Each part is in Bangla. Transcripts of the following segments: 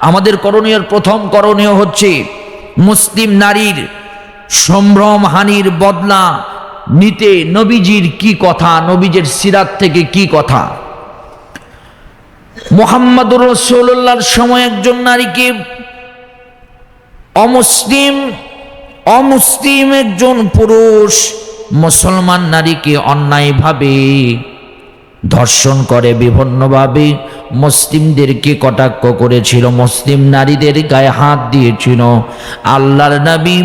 আমাদের করণীয় প্রথম করণীয় হচ্ছে মুসলিম নারীর সম্ভ্রম হানির বদলা নিতে নবীজির কি কথা, নবীজের সিরাত থেকে কি কথা? মোহাম্মদুর রসুল্লাহর সময় একজন নারীকে অমুসলিম অমুসলিম একজন পুরুষ মুসলমান নারীকে অন্যায়ভাবে ধর্ষণ করে বিভিন্নভাবে। মুসলিমদেরকে কটাক্ষ করেছিল? মুসলিম নারীদের গায়ে হাত দিয়েছিল। আল্লাহর নবী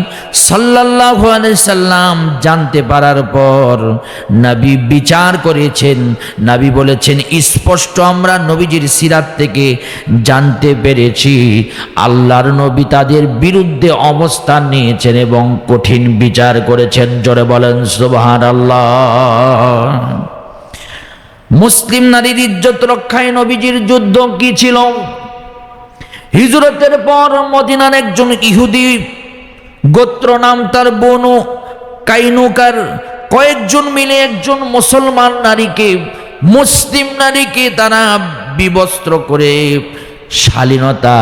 আলাইহি সাল্লাম জানতে পারার পর নবী বিচার করেছেন। নবী বলেছেন, স্পষ্ট আমরা নবীজির সিরাত থেকে জানতে পেরেছি। আল্লাহর নবী তাদের বিরুদ্ধে অবস্থান নিয়েছেন এবং কঠিন বিচার করেছেন। জোরে বলেন, সুবহানাল্লাহ। মুসলিম নারীর ইজ্জত রক্ষায় নবীজির যুদ্ধ কি ছিল? হিজরতের পর মদিনার একজন ইহুদি গোত্র নাম তার বনু কাইনুকার কয়েকজন মিলে একজন মুসলমান নারীকে, মুসলিম নারীকে তারা বিবস্ত্র করে শালীনতা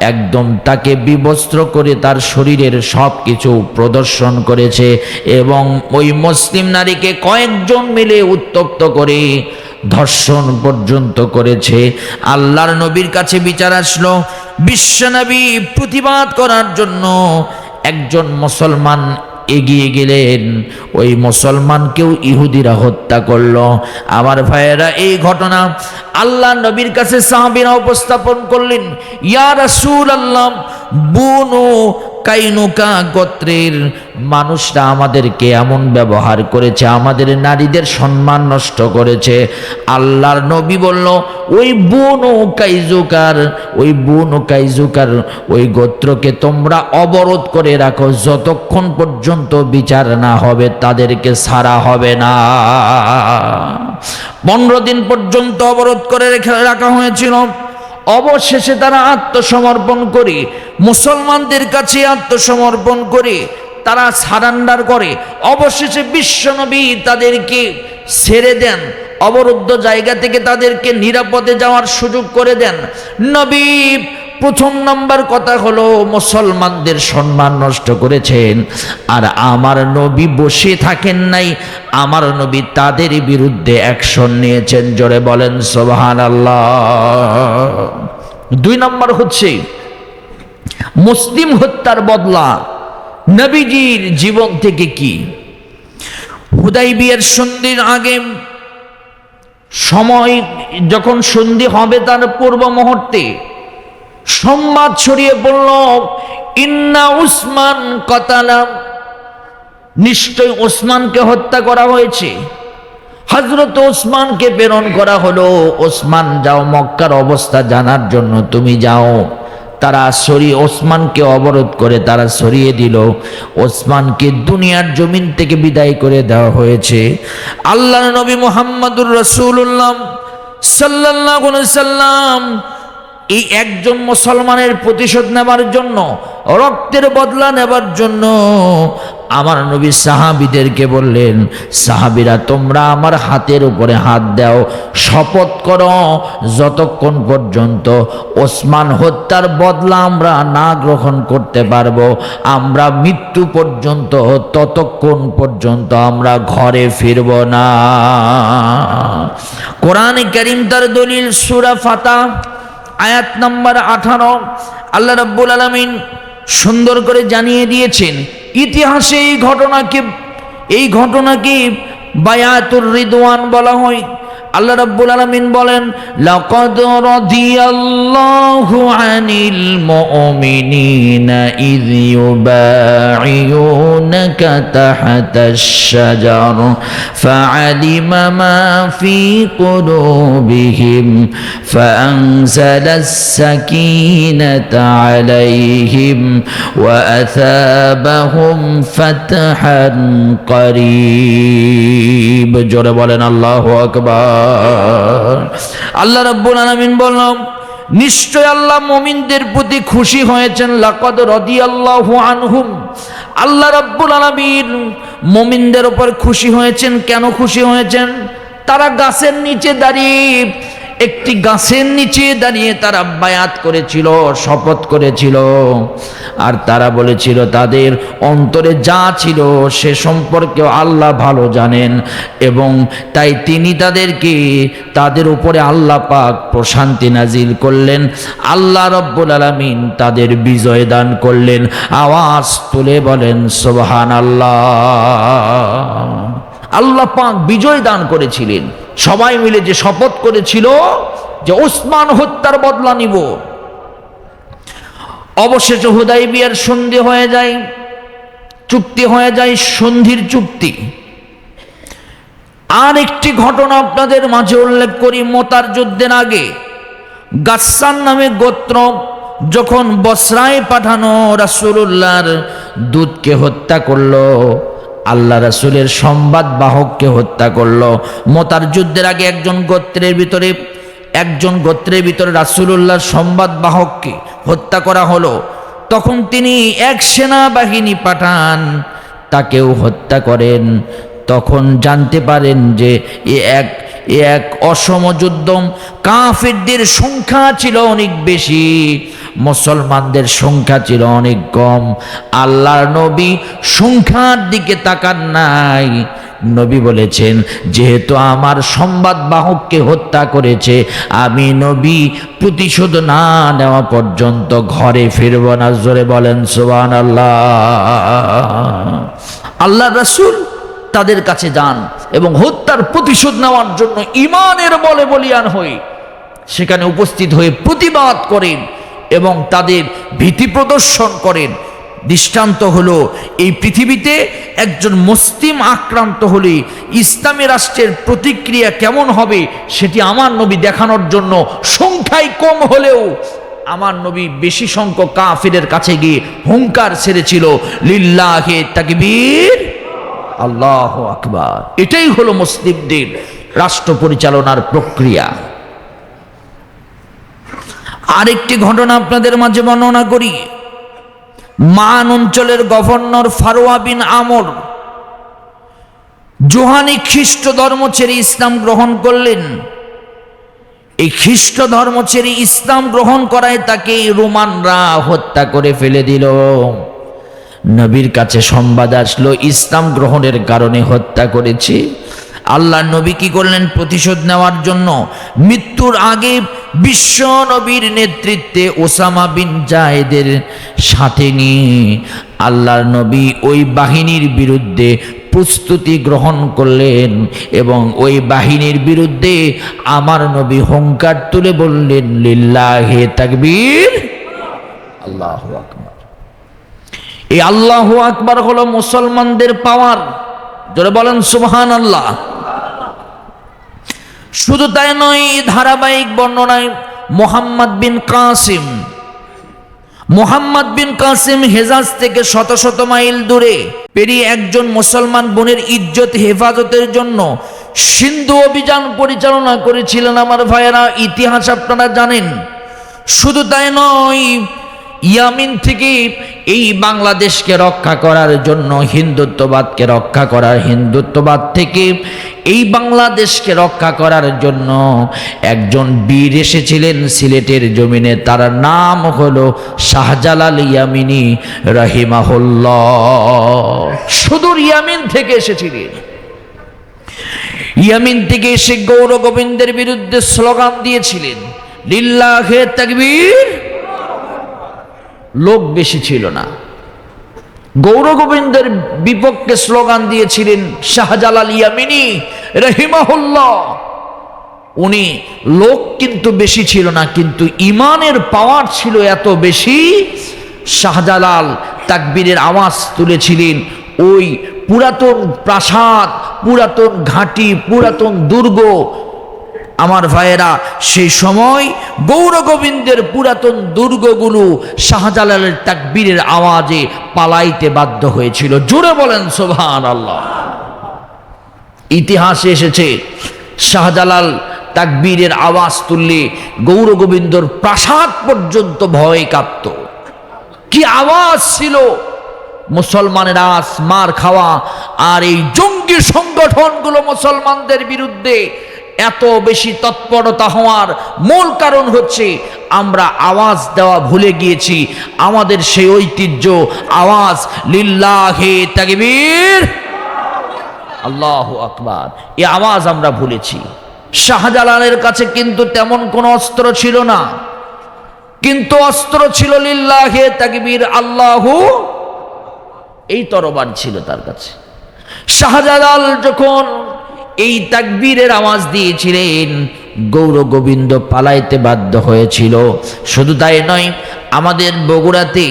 একদম তাকে বিবস্ত্র করে তার শরীরের সব কিছু প্রদর্শন করেছে এবং ওই মুসলিম নারীকে কয়েকজন মিলে উত্তপ্ত করে ধর্ষণ পর্যন্ত করেছে। আল্লাহর নবীর কাছে বিচার আসলো। বিশ্বনবী প্রতিবাদ করার জন্য একজন মুসলমান এগিয়ে গেলেন। ওই মুসলমানকেও ইহুদিরা হত্যা করল। আমার ভাইয়েরা, এই ঘটনা আল্লাহ নবীর কাছে সাহাবিরা উপস্থাপন করলেন। ইয়া রাসূল আল্লাহ বুনু কাইনুকা গোত্রের মানুষরা আমাদেরকে এমন ব্যবহার করেছে, আমাদের নারীদের সম্মান নষ্ট করেছে। আল্লাহর নবী বলল, ওই বুনু কাইজুকার, ওই বুনু কাইজুকার, ওই গোত্রকে তোমরা অবরোধ করে রাখো, যতক্ষণ পর্যন্ত বিচার না হবে, তাদেরকে সারা হবে না। পনেরো দিন পর্যন্ত অবরোধ করে রেখে রাখা হয়েছিল। অবশেষে তারা আত্মসমর্পণ করে, মুসলমানদের কাছে আত্মসমর্পণ করে, তারা সারান্ডার করে, অবশেষে বিশ্বনবী তাদেরকে ছেড়ে দেন, অবরুদ্ধ জায়গা থেকে তাদেরকে নিরাপদে যাওয়ার সুযোগ করে দেন। নবী প্রথম নাম্বার কথা হলো, মুসলমানদের সম্মান নষ্ট করেছেন। আর আমার নবী বসে থাকেন নাই, আমার নবী তাদের বিরুদ্ধে অ্যাকশন নিয়েছেন, জোরে বলেন সোবাহান আল্লাহ দুই নম্বর হচ্ছে, মুসলিম হত্যার বদলা নবীজির জীবন থেকে কি? হুদাই বিয়ের সন্ধির আগে সময় যখন সন্ধি হবে তার পূর্ব মুহূর্তে সংবাদ ছড়িয়ে পড়ল, ইন্না উসমান কতালাম নিশ্চয় ওসমানকে হত্যা করা হয়েছে। হজরত ওসমানকে প্রেরণ করা হলো ওসমান যাও মক্কার অবস্থা জানার জন্য তুমি যাও। তারা সরিয়ে ওসমানকে অবরোধ করে তারা সরিয়ে দিল। ওসমানকে দুনিয়ার জমিন থেকে বিদায় করে দেওয়া হয়েছে। আল্লাহ নবী মোহাম্মদুর রসুল্লাহ সাল্লাহ সাল্লাম এই একজন মুসলমানের প্রতিশোধ নেবার জন্য, রক্তের বদলা নেবার জন্য আমার নবী সাহাবিদেরকে বললেন, সাহাবিরা, তোমরা আমার হাতের উপরে হাত দাও, শপথ করো, যতক্ষণ পর্যন্ত ওসমান হত্যার বদলা আমরা না গ্রহণ করতে পারব, আমরা মৃত্যু পর্যন্ত, ততক্ষণ পর্যন্ত আমরা ঘরে ফিরব না। কোরআন করিম তার দলিল সুরা ফাতা আয়াত নাম্বার আঠারো। আল্লাহ রব্বুল আলমিন সুন্দর করে জানিয়ে দিয়েছেন, ইতিহাসে এই ঘটনাকে এই ঘটনাকে বায়াতুর রিদওয়ান বলা হয়। আল্লাহ রাব্বুল আলামিন বলেন, লাকাদ রাদিয়াল্লাহু আনিল মুমিনিনা ইয ইউবাইউনাকা তাহতাশ শাজার, ফাআলিমা মা ফি কুলুবিহিম ফাআনজালাস সাকিনাতা আলাইহিম, ওয়া আসাবাহুম ফাতহান করিব। জোরে বলেন, আল্লাহু আকবার। আল্লাহ রব্বুল আলমিন বললাম, নিশ্চয় আল্লাহ মোমিনদের প্রতি খুশি হয়েছেন। লাকদ রদি আল্লাহ আনহুম। আল্লাহ রব্বুল আলমীর মোমিনদের ওপর খুশি হয়েছেন। কেন খুশি হয়েছেন? তারা গাছের নিচে দাঁড়িয়ে একটি গাছের নিচে দাঁড়িয়ে তারা বায়াত করেছিল, শপথ করেছিল। আর তারা বলেছিল, তাদের অন্তরে যা ছিল সে সম্পর্কে আল্লাহ ভালো জানেন এবং তাই তিনি তাদেরকে, তাদের উপরে আল্লাহ পাক প্রশান্তি নাজিল করলেন। আল্লাহ রব্বুল আলমিন তাদের বিজয় দান করলেন। আওয়াজ তুলে বলেন সোবাহান আল্লাহ আল্লাহ পাক বিজয় দান করেছিলেন। সবাই মিলে যে শপথ করেছিল যে ওসমান হত্যার বদলা নিব। অবশেষে হুদাই বিয়ার সন্ধি হয়ে যায়, চুক্তি হয়ে যায়, সন্ধির চুক্তি। আর একটি ঘটনা আপনাদের মাঝে উল্লেখ করি, মোতার যুদ্ধের আগে। গাসান নামে গোত্র যখন বসরায় পাঠানো রাসূলুল্লাহর দুধকে হত্যা করল আল্লাহ রাসূলের সংবাদ বাহককে হত্যা করল। মোতার যুদ্ধের আগে একজন গোত্রের ভিতরে একজন গোত্রের ভিতরে রাসূলুল্লাহর সংবাদ বাহককে হত্যা করা হলো। তখন তিনি এক সেনাবাহিনী পাঠান, তাকেও হত্যা করেন। তখন জানতে পারেন যে এ এক এক অসম যুদ্ধ কাফেরদের সংখ্যা ছিল অনেক বেশি। মুসলমানদের সংখ্যা ছিল অনেক কম। আল্লাহর নবী সংখ্যার দিকে তাকান নাই। নবী বলেছেন, যেহেতু আমার সংবাদ বাহককে হত্যা করেছে, আমি নবী প্রতিশোধ না নেওয়া পর্যন্ত ঘরে ফিরব না। জোরে বলেন সোবান আল্লাহ আল্লাহ রাসূল তাদের কাছে যান এবং হত্যার প্রতিশোধ নেওয়ার জন্য ইমানের বলে বলিয়ান হয়ে সেখানে উপস্থিত হয়ে প্রতিবাদ করেন। এবং তাদের ভীতি প্রদর্শন করেন। দৃষ্টান্ত হলো, এই পৃথিবীতে একজন মুসলিম আক্রান্ত হলে ইসলামী রাষ্ট্রের প্রতিক্রিয়া কেমন হবে সেটি আমার নবী দেখানোর জন্য সংখ্যায় কম হলেও আমার নবী বেশি সংখ্যক কাফিরের কাছে গিয়ে হুঙ্কার ছেড়েছিল, লিল্লাহে তাকবীর, আল্লাহ আকবার। এটাই হলো মুসলিমদের রাষ্ট্র পরিচালনার প্রক্রিয়া। আরেকটি ঘটনা আপনাদের মাঝে বর্ণনা করি। মান অঞ্চলের গভর্নর ফারোয়া বিন আমর জোহানি খ্রিস্ট ধর্ম ছেড়ে ইসলাম গ্রহণ করলেন। এই খ্রিস্ট ধর্ম ছেড়ে ইসলাম গ্রহণ করায় তাকে রোমানরা হত্যা করে ফেলে দিল। নবীর কাছে সংবাদ আসলো, ইসলাম গ্রহণের কারণে হত্যা করেছে। আল্লাহ নবী কি করলেন? প্রতিশোধ নেওয়ার জন্য মৃত্যুর আগে বিশ্ব নবীর নেতৃত্বে ওসামা বিন জায়েদের সাথে নিয়ে আল্লাহর নবী ওই বাহিনীর বিরুদ্ধে প্রস্তুতি গ্রহণ করলেন এবং ওই বাহিনীর বিরুদ্ধে আমার নবী হংকার তুলে বললেন, লিল্লাহে তাকবীর। আল্লাহ আকবার। এই আল্লাহ আকবার হলো মুসলমানদের পাওয়ার। যারা বলেন সুবহান আল্লাহ শুধু তাই নয় ধারাবাহিক বর্ণনায় মোহাম্মদ বিন কাসিম, মোহাম্মদ বিন কাসিম হেজাজ থেকে শত শত মাইল দূরে পেরিয়ে একজন মুসলমান বোনের ইজ্জত, হেফাজতের জন্য সিন্ধু অভিযান পরিচালনা করেছিলেন আমার ভাইয়েরা। ইতিহাস আপনারা জানেন। শুধু তাই নয় ইয়ামিন থেকে এই বাংলাদেশকে রক্ষা করার জন্য, হিন্দুত্ববাদকে রক্ষা করার, হিন্দুত্ববাদ থেকে এই বাংলাদেশকে রক্ষা করার জন্য একজন বীর এসেছিলেন সিলেটের জমিনে। তার নাম হলো শাহজালাল ইয়ামিনী রহিমাহুল্লাহ। সুদূর ইয়ামিন থেকে এসেছিলেন। ইয়ামিন থেকে এসে গৌর গোবিন্দের বিরুদ্ধে স্লোগান দিয়েছিলেন, লিল্লাহে তাকবীর। লোক বেশি ছিল না। গৌর গোবিন্দের বিপক্ষে স্লোগান দিয়েছিলেন, শাহজালাল ইয়ামিনী রহিমাহুল্লাহ। উনি লোক কিন্তু বেশি ছিল না, কিন্তু ইমানের পাওয়ার ছিল এত বেশি, শাহজালাল তাকবীরের আওয়াজ তুলেছিলেন, ওই পুরাতন প্রাসাদ, পুরাতন ঘাঁটি, পুরাতন দুর্গ আমার ভাইয়েরা, সেই সময় গৌর গোবিন্দের পুরাতন দুর্গগুলো শাহজালালের তাকবীরের আওয়াজে পালাইতে বাধ্য হয়েছিল। জোরে বলেন সোভান আল্লাহ ইতিহাসে এসেছে, শাহজালাল তাকবীরের আওয়াজ তুললে গৌর গোবিন্দর প্রাসাদ পর্যন্ত ভয়ে কাঁপত। কি আওয়াজ ছিল? মুসলমানের আস মার খাওয়া আর এই জঙ্গি সংগঠনগুলো মুসলমানদের বিরুদ্ধে এত বেশি তৎপরতা হওয়ার মূল কারণ হচ্ছে আমরা আওয়াজ দেওয়া ভুলে গিয়েছি। আমাদের সেই ঐতিহ্য, আওয়াজ, লিল্লাহে তাকবীর। আল্লাহ আকবার। এই আওয়াজ আমরা ভুলেছি। শাহজালালের কাছে কিন্তু তেমন কোনো অস্ত্র ছিল না। কিন্তু অস্ত্র ছিল লিল্লাহে তাকবীর, আল্লাহু এই তরবান ছিল তার কাছে। শাহজালাল যখন এই তাকবীরের আওয়াজ দিয়েছিলেন। গৌর গোবিন্দ পালাইতে বাধ্য হয়েছিল। শুধু তাই নয়, আমাদের বগুড়াতে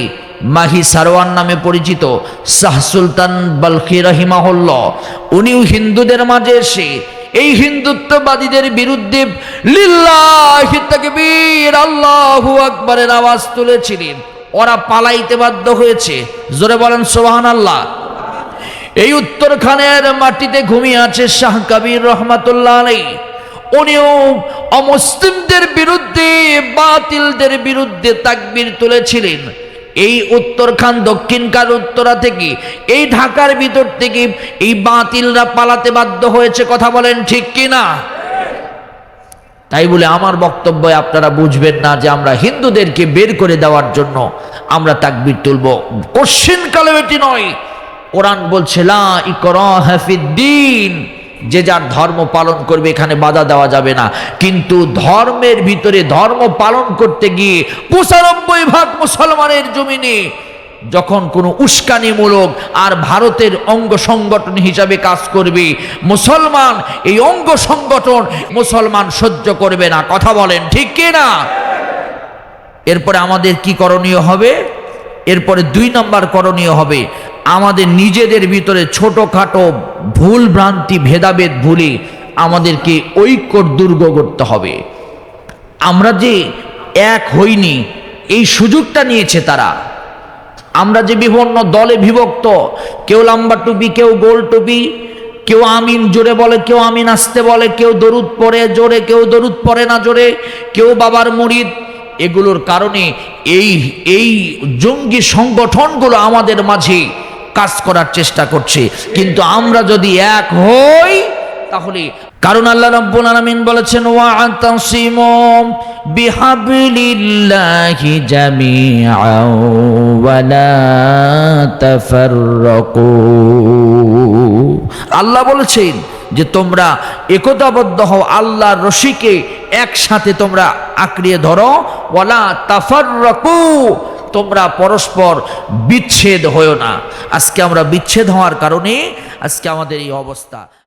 মাহি সারওয়ান নামে পরিচিত শাহ সুলতান বালখি রহিমাহুল্ল উনিও হিন্দুদের মাঝে এসে এই হিন্দুত্ববাদীদের বিরুদ্ধে লিল্লাহি তাকবীর, আল্লাহু আকবারের আওয়াজ তুলেছিলেন। ওরা পালাইতে বাধ্য হয়েছে। জোরে বলেন সোহান আল্লাহ এই উত্তরখানের মাটিতে ঘুমিয়ে আছে শাহ কবির রহমাতুল্লাহ আলাই উনিও অমুসলিমদের বিরুদ্ধে, বাতিলদের বিরুদ্ধে তাকবীর তুলেছিলেন। এই উত্তরখান দক্ষিণকার উত্তরা থেকে, এই ঢাকার ভিতর থেকে এই বাতিলরা পালাতে বাধ্য হয়েছে, কথা বলেন ঠিক কি না তাই বলে আমার বক্তব্য আপনারা বুঝবেন না যে আমরা হিন্দুদেরকে বের করে দেওয়ার জন্য আমরা তাকবির তুলব। কোশ্চিন কালে এটি নয় কোরআন বলছে যে যার ধর্ম পালন করবে, এখানে বাধা দেওয়া যাবে না। কিন্তু ধর্মের ভিতরে ধর্ম পালন করতে গিয়ে পঁচানব্বই ভাগ মুসলমানের জমিনে যখন কোনো উস্কানিমূলক আর ভারতের অঙ্গ সংগঠন হিসাবে কাজ করবে, মুসলমান এই অঙ্গ সংগঠন মুসলমান সহ্য করবে না। কথা বলেন, ঠিক না? এরপরে আমাদের কি করণীয় হবে? এরপরে দুই নম্বর করণীয় হবে আমাদের নিজেদের ভিতরে ছোটোখাটো ভুল ভ্রান্তি, ভেদাভেদ ভুলে আমাদেরকে ঐক্যর দুর্গ করতে হবে। আমরা যে এক হইনি, এই সুযোগটা নিয়েছে তারা। আমরা যে বিভিন্ন দলে বিভক্ত, কেউ লাম্বা টুপি, কেউ গোল টুপি, কেউ আমিন জোরে বলে, কেউ আমিন আসতে বলে, কেউ দরুদ পড়ে জোরে, কেউ দরুদ পড়ে না জোরে, কেউ বাবার মুরিদ। এগুলোর কারণে এই এই জঙ্গি সংগঠনগুলো আমাদের মাঝে কাজ করার চেষ্টা করছে। কিন্তু আমরা যদি এক হই, তাহলে কারণ আল্লাহ রাব্বুল আলামিন বলেছেন, ওয়া ওয়াতাসিমু বিহাবলিল্লাহি জামিআন ওয়া লা তাফাররাকু। আল্লাহ বলেছেন যে, তোমরা একতাবদ্ধ হও, আল্লাহর রশিকে একসাথে তোমরা আঁকড়িয়ে ধরো। ওয়ালা তাফাররাকু তোমরা পরস্পর বিচ্ছেদ হয়েও না। আজকে আমরা বিচ্ছেদ হওয়ার কারণে আজকে আমাদের এই অবস্থা।